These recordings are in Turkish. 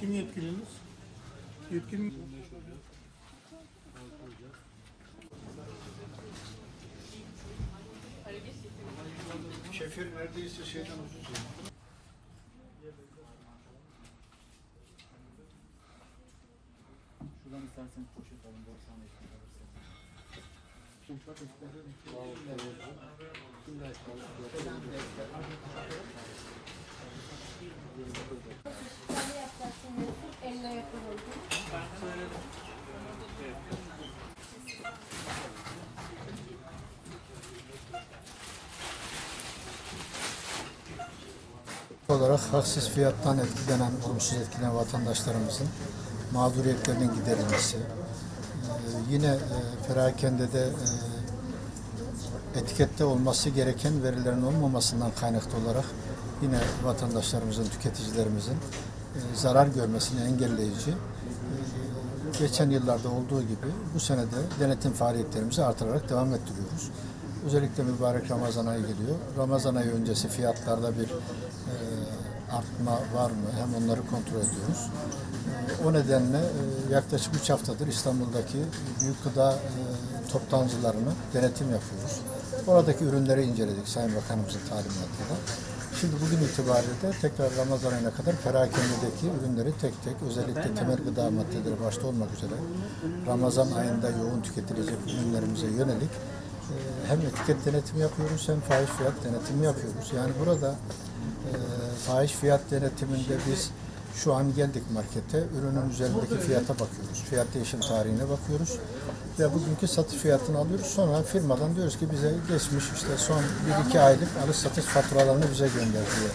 Kim yetkiliniz? Yetkili Şefir neredeyse şeyden ya. Şuradan istersen poşet alın, borsana ekmek alırsan. Sen yapacaksın, elle yapılır. Olarak haksız fiyattan etkilenen, olumsuz etkilenen vatandaşlarımızın mağduriyetlerinin giderilmesi, e, yine e, perakendede e, etikette olması gereken verilerin olmamasından kaynaklı olarak yine vatandaşlarımızın, tüketicilerimizin e, zarar görmesini engelleyici, e, geçen yıllarda olduğu gibi bu sene de denetim faaliyetlerimizi artırarak devam ettiriyoruz. Özellikle mübarek Ramazan ayı geliyor. Ramazan ayı öncesi fiyatlarda bir e, artma var mı? Hem onları kontrol ediyoruz. E, o nedenle e, yaklaşık 3 haftadır İstanbul'daki büyük gıda e, toptancılarını denetim yapıyoruz. Oradaki ürünleri inceledik Sayın Bakanımızın talimatıyla. Şimdi bugün itibariyle de tekrar Ramazan ayına kadar perakendedeki ürünleri tek tek özellikle temel gıda maddeleri başta olmak üzere Ramazan ayında yoğun tüketilecek ürünlerimize yönelik e, hem etiket denetimi yapıyoruz hem fahiş fiyat denetimi yapıyoruz. Yani burada e, fahiş fiyat denetiminde biz şu an geldik markete, ürünün üzerindeki fiyata bakıyoruz. Fiyat değişim tarihine bakıyoruz ve bugünkü satış fiyatını alıyoruz. Sonra firmadan diyoruz ki bize geçmiş işte son 1-2 aylık alış satış faturalarını bize gönder diye.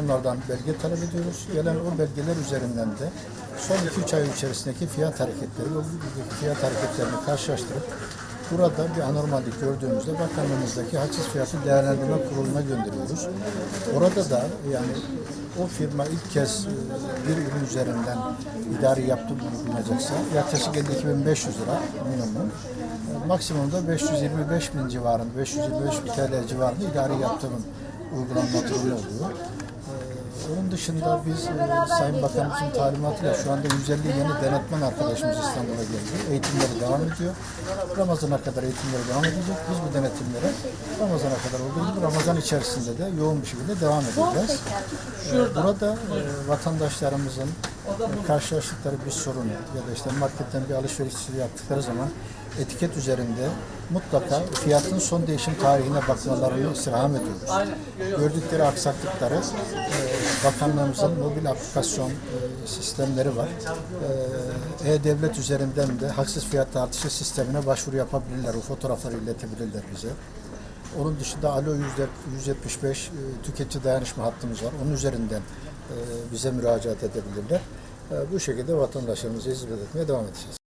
Onlardan belge talep ediyoruz. Gelen o belgeler üzerinden de son 2-3 ay içerisindeki fiyat hareketleri, o fiyat hareketlerini karşılaştırıp Burada bir anormallik gördüğümüzde bakanlığımızdaki haksız fiyatı değerlendirme kuruluna gönderiyoruz. Orada da yani o firma ilk kez e, bir ürün üzerinden idari yaptırım uygulanacaksa yaklaşık 52.500 lira minimum. Maksimumda 525 bin civarında, 525 bin TL civarında idari yaptırım uygulanma durumu oluyor. Onun dışında biz e, Sayın Bakanımızın talimatıyla şu anda 150 yeni denetmen arkadaşımız İstanbul'a geldi. Eğitimleri devam ediyor. Ramazan'a kadar eğitimleri devam edecek. Biz bu denetimlere Ramazan'a kadar olduğu gibi Ramazan içerisinde de yoğun bir şekilde devam edeceğiz. Ee, Burada e, vatandaşlarımızın karşılaştıkları bir sorun ya da işte marketten bir alışveriş yaptıkları zaman etiket üzerinde mutlaka fiyatın son değişim tarihine bakmalarını istirham ediyoruz. Gördükleri aksaklıkları e, bakanlığımızın mobil aplikasyon e, sistemleri var. E, E-Devlet üzerinden de haksız fiyat artışı sistemine başvuru yapabilirler. O fotoğrafları iletebilirler bize. Onun dışında Alo 175 e, tüketici dayanışma hattımız var. Onun üzerinden bize müracaat edebilirler. E, Bu şekilde vatandaşlarımıza hizmet etmeye devam edeceğiz.